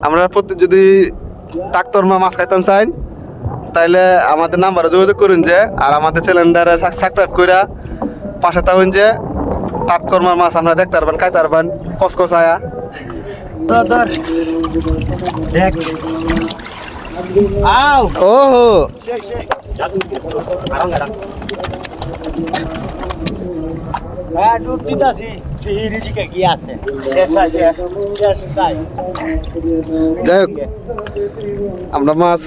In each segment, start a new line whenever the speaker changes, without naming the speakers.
আমরা প্রতি যদি ডাক্তার মা মাছ খাইতাম চাই তাইলে আমাদের নাম্বারে যোগাযোগ করুন যে আর আমাদের চ্যানেলটারে সাবস্ক্রাইব কইরা পাশে থাকুন যে তাৎকর্মার মাছ আমরা দেখতে পারবেন খাইতে পারবেন কসকস আয়া।
ধর ধর দেখ। আও।
ও হো
হ্যাঁ ডুব দিতাছি।
যাই হোক আমরা মাছ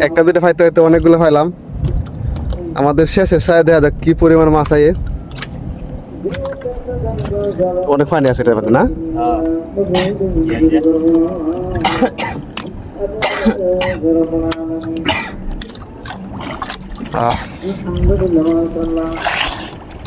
একটা দুটো ফাইতে হয়তো অনেকগুলো ফাইলাম আমাদের শেষের সায় দেখা যাক কি পরিমাণ মাছ আয়ে অনেক পানি আছে এটার না? আহ,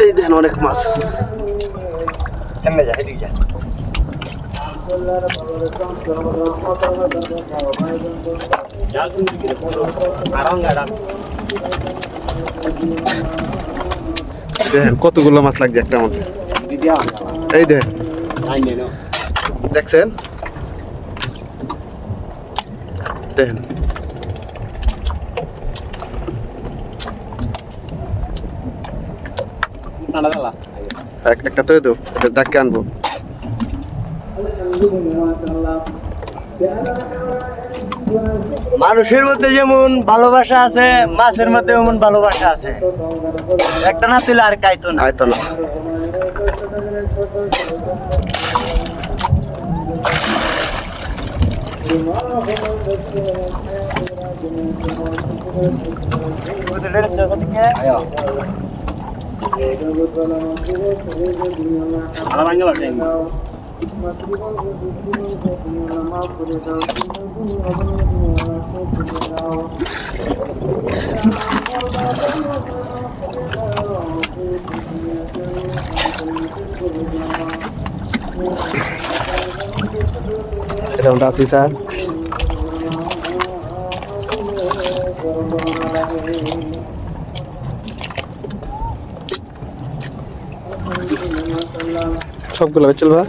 এই দেখেন অনেক মাছ।
যা এদিকে যা।
দেখেন কতগুলো মাছ লাগছে একটা মধ্যে এই দেখেন দেখছেন? দেখেন একটা তো দেবো ডাকে আনব।
মানুষের মধ্যে যেমন ভালোবাসা আছে মাছের মধ্যে এমন ভালোবাসা আছে। একটা না তুলে আর কাইতো না।
আয়। তলা এরকমটা আছি স্যার সবগুলো বেচলবা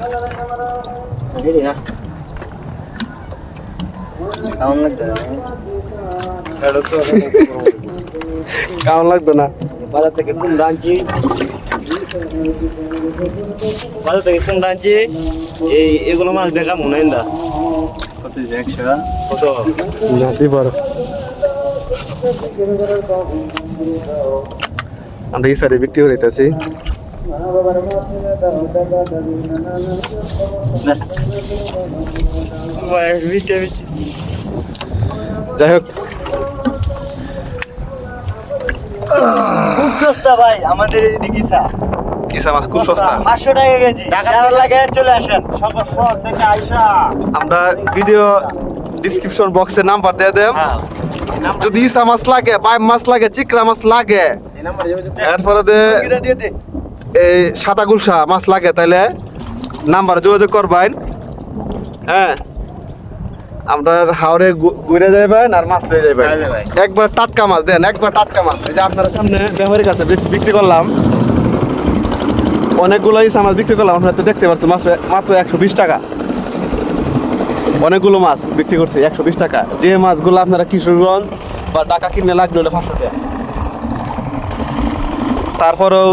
কেমন লাগতো না?
বাজার থেকে কুমড়া আনছি? বাজার থেকে কুমড়া আনছি? এই এগুলো মাছ দেখা মনে হয় না কত কত?
নাতি বড়। আমরা এই সাইডে বিক্রি
মিষ্টি
যাই হোক
খুব সস্তা ভাই আমাদের এদিকে চা
কিসা মাছ? খুব সস্তা।
পাঁচশো টাকা কেজি। যারা লাগে চলে আসেন। সকাল শহর থেকে আইসা।
আমরা ভিডিও ডিসক্রিপশন বক্সে নাম্বার দিয়ে দেব যদি ইসা মাছ লাগে পাইপ মাছ লাগে চিকরা মাছ লাগে এরপরে দে
দিয়ে দে।
এই সাদা গুলশা মাছ লাগে তাহলে নাম্বারে যোগাযোগ করবেন হ্যাঁ। আমরা হাওড়ে ঘুরে যাবেন আর মাছ পেয়ে
ভাই।
একবার টাটকা মাছ দেন একবার টাটকা মাছ। এই যে আপনার সামনে ব্যবহারের কাছে বিক্রি করলাম। অনেকগুলো ইসা মাছ বিক্রি করলাম আপনারা তো দেখতে পাচ্ছেন মাছ মাত্র একশো বিশ টাকা। অনেকগুলো মাছ বিক্রি করছে একশো বিশ টাকা। যে মাছগুলো আপনারা কিশোরগঞ্জ বা টাকা কিনে ওটা পাঁচশো টাকা। তারপরেও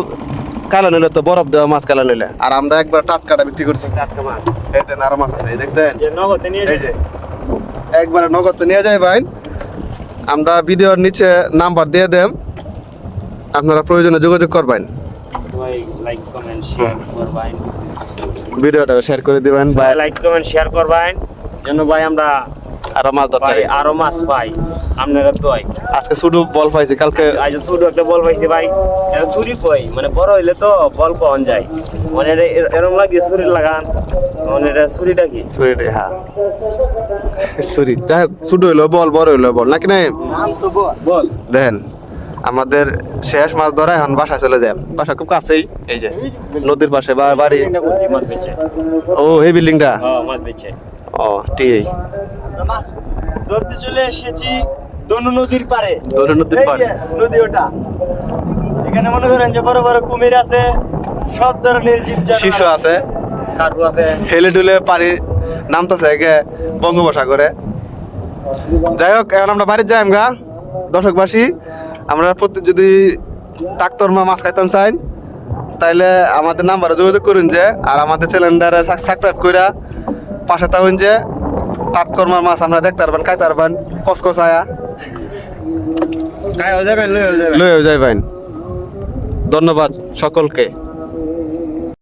কালা নিলে তো বরফ দেওয়া মাছ কালা নিলে। আর আমরা একবার টাটকাটা বিক্রি করছি।
টাটকা মাছ।
এই আরও মাছ আছে দেখছেন?
যে নিয়ে
এই যে। একবারে নগদ তো নিয়ে যায় ভাই। আমরা ভিডিওর নিচে নাম্বার দিয়ে দেম। আপনারা প্রয়োজনে যোগাযোগ করবেন।
ভাই লাইক কমেন্ট শেয়ার করবেন।
ভিডিওটা শেয়ার করে দিবেন
ভাই লাইক কমেন্ট শেয়ার করবেন। যেন ভাই আমরা
আরও মাছ ধরতে
ভাই আরও মাছ পাই আপনারা দই
আজকে শুধু বল পাইছি কালকে
আজ শুধু একটা বল পাইছি ভাই এটা কই মানে বড় হইলে তো বল যায় মানে এটা এর- এরম লাগে লাগান মানে এটা কি
হ্যাঁ যাই হোক ছোট হইল বল বড় হইল বল নাকি নাই
বল
দেখেন আমাদের শেষ মাছ ধরা এখন বাসায় চলে যায় বাসা খুব কাছেই এই যে নদীর পাশে বা বাড়ি ও এই বিল্ডিংটা
হ্যাঁ মাছ বেচে
ও
মাছ ধরতে চলে এসেছি দনু নদীর পারে
দোলে নদীর পাড়ে।
নদী ওটা এখানে মনে করেন যে বড় বড় কুমির আছে সব ধরনের জীব
শিশু আছে।
কারু আছে।
হেলে ডুলে পানি নামতেছে একে বঙ্গোপসাগরে। যাই হোক এখন আমরা বাড়ির যাই গা। দর্শকবাসী আমরা প্রতি যদি ডাক্তার মা মাছ খাইতাম চাই তাইলে আমাদের নাম্বারে যোগাযোগ করুন যে আর আমাদের চ্যানেলটারে সাবস্ক্রাইব কইরা পাশে থাকুন যে কাতকর্মার মাছ আমরা দেখতে পারবেন খাইতে পারবেন। কসকসায়া
লয়ে যাবেন
ধন্যবাদ সকলকে।